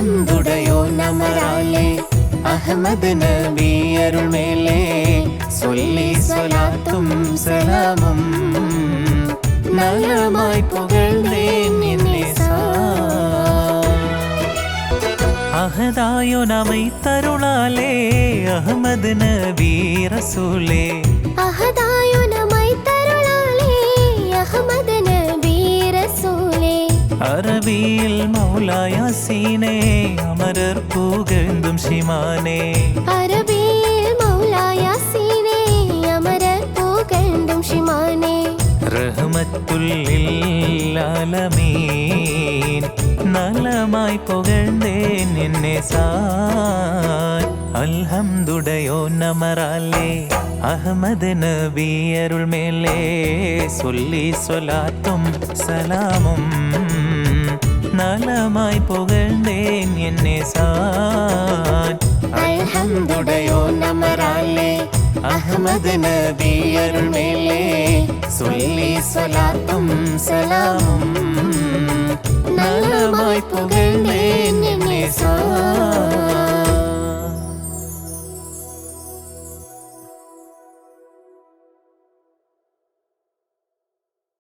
അൽഹംദുടയോ നമറാലേ അഹമ്മദ് നബി അരുൾ മേലേ. സൊല്ലി സ്വലാത്തും സലാമും. നലമായി പുകഴ്ന്നേ അഹദായോ നമൈ തരുളാലേ. അഹമ്മദ് നബി റസൂലേ അറബിയിൽ മൗലായാസീനെ അമരർ പുകഴ്ന്തും ശിമാനെ. അറബിയിൽ മൗലായാസീനെ അമരർ പുകഴ്ന്തും ഷിമാനെ റഹ്മത്തുല്ലാലമീൻ നലമായി പുകഴ്ന്നേ നിന്നെ സാൻ. അൽഹംദുടയോ നമറാലേ അഹമ്മദ് നബി അരുൾ മേലേ സൊല്ലി സ്വലാത്തും സലാമും ஞானமாய் புகழ்ந்தேன் என்னே சான் அல்ஹம்துடையோ நமராலே அஹமது நபி அருள் மேலே சொல்லி சொலாத்தும் சலாமும். நலமாய் புகழ்